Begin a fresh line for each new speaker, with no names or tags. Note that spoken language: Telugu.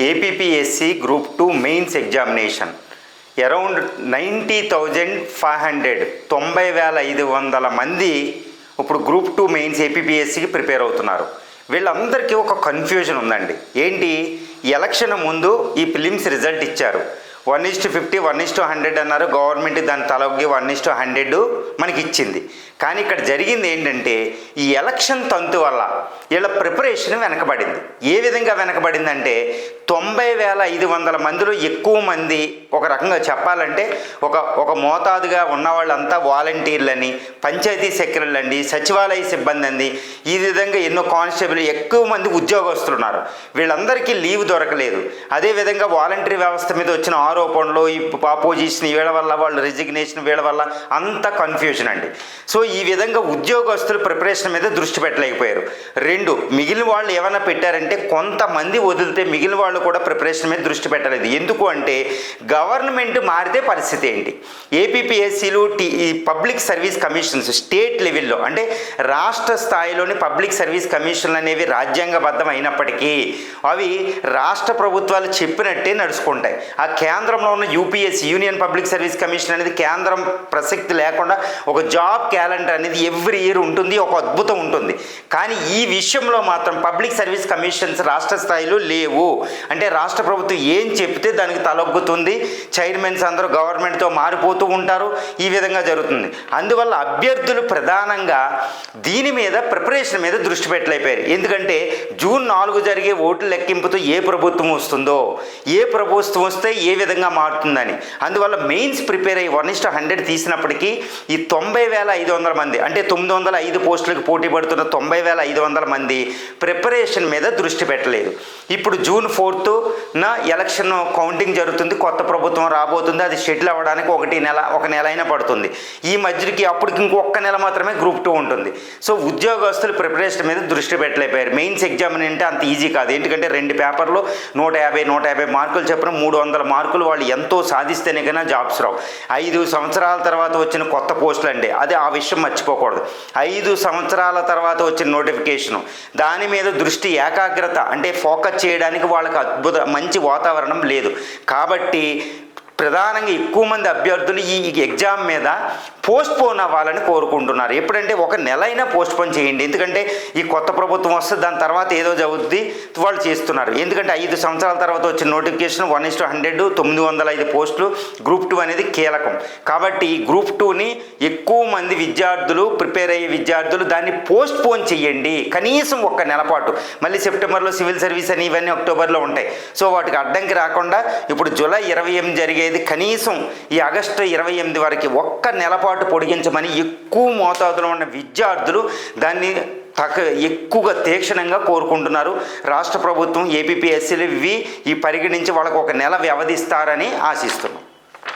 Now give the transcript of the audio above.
APPSC group two mains examination around ninety thousand five hundred తొంభై వేల ఐదు వందల మంది ఇప్పుడు గ్రూప్ టూ మెయిన్స్ ఏపీపీఎస్సికి ప్రిపేర్ అవుతున్నారు. వీళ్ళందరికీ ఒక కన్ఫ్యూజన్ ఉందండి. ఏంటి? ఎలక్షన్ ముందు ఈ ఫిలిమ్స్ రిజల్ట్ ఇచ్చారు. One is to fifty one is to hundred అన్నారు. గవర్నమెంట్ దాని తలొగ్గి వన్ ఇస్ టు హండ్రెడ్ మనకి ఇచ్చింది కానీ ఇక్కడ జరిగింది ఏంటంటే ఈ ఎలక్షన్ తంతు వల్ల వీళ్ళ ప్రిపరేషన్ వెనకబడింది. ఏ విధంగా వెనకబడిందంటే తొంభై వేల ఐదు వందల మందిలో ఎక్కువ మంది ఒక రకంగా చెప్పాలంటే ఒక ఒక మోతాదుగా ఉన్న వాళ్ళంతా వాలంటీర్లని పంచాయతీ సెక్రటరీలు అండి సచివాలయ సిబ్బంది అండి ఈ విధంగా ఎన్నో కానిస్టేబుల్ ఎక్కువ మంది ఉద్యోగస్తులు ఉన్నారు వీళ్ళందరికీ లీవ్ దొరకలేదు. అదేవిధంగా వాలంటీర్ వ్యవస్థ మీద వచ్చిన ఆరు ఆరోపణలు ఈ అపోజిషన్ వీళ్ళ వల్ల వాళ్ళు రిజిగ్నేషన్ వీళ్ళ వల్ల అంత కన్ఫ్యూజన్ అండి. సో ఈ విధంగా ఉద్యోగస్తులు ప్రిపరేషన్ మీద దృష్టి పెట్టలేకపోయారు. రెండు మిగిలిన వాళ్ళు ఏమైనా పెట్టారంటే కొంతమంది వదిలితే మిగిలిన వాళ్ళు కూడా ప్రిపరేషన్ మీద దృష్టి పెట్టలేదు. ఎందుకు అంటే గవర్నమెంట్ మారితే పరిస్థితి ఏంటి? ఏపీపీఎస్సీలు టీ ఈ పబ్లిక్ సర్వీస్ కమిషన్స్ స్టేట్ లెవెల్లో అంటే రాష్ట్ర స్థాయిలోని పబ్లిక్ సర్వీస్ కమిషన్లు అనేవి రాజ్యాంగబద్ధం అయినప్పటికీ అవి రాష్ట్ర ప్రభుత్వాలు చెప్పినట్టే నడుచుకుంటాయి. ఆ కేంద్రంలో ఉన్న UPSC union public service commission అనేది కేంద్రం ప్రసక్తి లేకుండా ఒక జాబ్ క్యాలెండర్ అనేది ఎవ్రీ ఇయర్ ఉంటుంది ఒక అద్భుతం ఉంటుంది. కానీ ఈ విషయంలో మాత్రం పబ్లిక్ సర్వీస్ కమిషన్స్ రాష్ట్ర స్థాయిలో లేవు. అంటే రాష్ట్ర ప్రభుత్వం ఏం చెప్తే దానికి తలొగ్గుతుంది చైర్మన్స్ అందరూ గవర్నమెంట్తో మారిపోతూ ఉంటారు. ఈ విధంగా జరుగుతుంది. అందువల్ల అభ్యర్థులు ప్రధానంగా దీని మీద ప్రిపరేషన్ మీద దృష్టి పెట్టలేపారు ఎందుకంటే జూన్ నాలుగు జరిగే ఓట్ల లెక్కింపుతో ఏ ప్రభుత్వం వస్తుందో ఏ ప్రభుత్వం వస్తే ఏ విధంగా మారుతుందని. అందువల్ల మెయిన్స్ ప్రిపేర్ అయ్యి వన్ ఇస్ట్ హండ్రెడ్ తీసినప్పటికీ ఈ తొంభై వేల ఐదు వందల మంది అంటే తొమ్మిది వందల ఐదు పోస్టులకు పోటీ పడుతున్న తొంభై వేల ఐదు వందల మంది ప్రిపరేషన్ మీద దృష్టి పెట్టలేదు. ఇప్పుడు జూన్ ఫోర్త్ నా ఎలక్షన్ కౌంటింగ్ జరుగుతుంది కొత్త ప్రభుత్వం రాబోతుంది అది షెడ్యూల్ అవ్వడానికి ఒకటి నెల ఒక నెల అయినా పడుతుంది. ఈ మధ్యకి అప్పటికి ఇంకొక నెల మాత్రమే గ్రూప్ టూ ఉంటుంది. సో ఉద్యోగస్తులు ప్రిపరేషన్ మీద దృష్టి పెట్టలేకపోయారు. మెయిన్స్ ఎగ్జామ్ అంటే అంత ఈజీ కాదు. ఎందుకంటే రెండు పేపర్లు నూట యాభై నూట యాభై మార్కులు చెప్పిన మూడు వందల మార్కులు వాళ్ళు ఎంతో సాధిస్తేనే కన్నా జాబ్స్ రావు. ఐదు సంవత్సరాల తర్వాత వచ్చిన కొత్త పోస్టులు అండి. అది ఆ విషయం మర్చిపోకూడదు. ఐదు సంవత్సరాల తర్వాత వచ్చిన నోటిఫికేషను. దాని మీద దృష్టి ఏకాగ్రత అంటే ఫోకస్ చేయడానికి వాళ్ళకి అద్భుత మంచి వాతావరణం లేదు. కాబట్టి ప్రధానంగా ఎక్కువ మంది అభ్యర్థులు ఈ ఎగ్జామ్ మీద పోస్ట్ పోన్ అవ్వాలని కోరుకుంటున్నారు. ఎప్పుడంటే ఒక నెల అయినా పోస్ట్ పోన్ చేయండి. ఎందుకంటే ఈ కొత్త ప్రభుత్వం వస్తే దాని తర్వాత ఏదో జరుగుద్ది వాళ్ళు చేస్తున్నారు. ఎందుకంటే ఐదు సంవత్సరాల తర్వాత వచ్చిన notification one is to hundred తొమ్మిది వందల ఐదు పోస్టులు గ్రూప్ టూ అనేది కీలకం. కాబట్టి ఈ గ్రూప్ టూని ఎక్కువ మంది విద్యార్థులు ప్రిపేర్ అయ్యే విద్యార్థులు దాన్ని పోస్ట్ పోన్ చేయండి. కనీసం ఒక్క నెల పాటు మళ్ళీ సెప్టెంబర్లో సివిల్ సర్వీస్ అని ఇవన్నీ అక్టోబర్లో ఉంటాయి. సో వాటికి అడ్డంకి రాకుండా ఇప్పుడు జూలై ఇరవై ఎనిమిది అనేది కనీసం ఈ ఆగస్టు ఇరవై ఎనిమిది వరకు ఒక్క నెలపాటు పొడిగించమని ఎక్కువ మోతాదులో ఉన్న విద్యార్థులు దాన్ని తక ఎక్కువగా తీక్షణంగా కోరుకుంటున్నారు. రాష్ట్ర ప్రభుత్వం ఏపీపీఎస్సీలు ఇవి ఈ పరిగణించి వాళ్ళకు ఒక నెల వ్యవధిస్తారని ఆశిస్తున్నాం.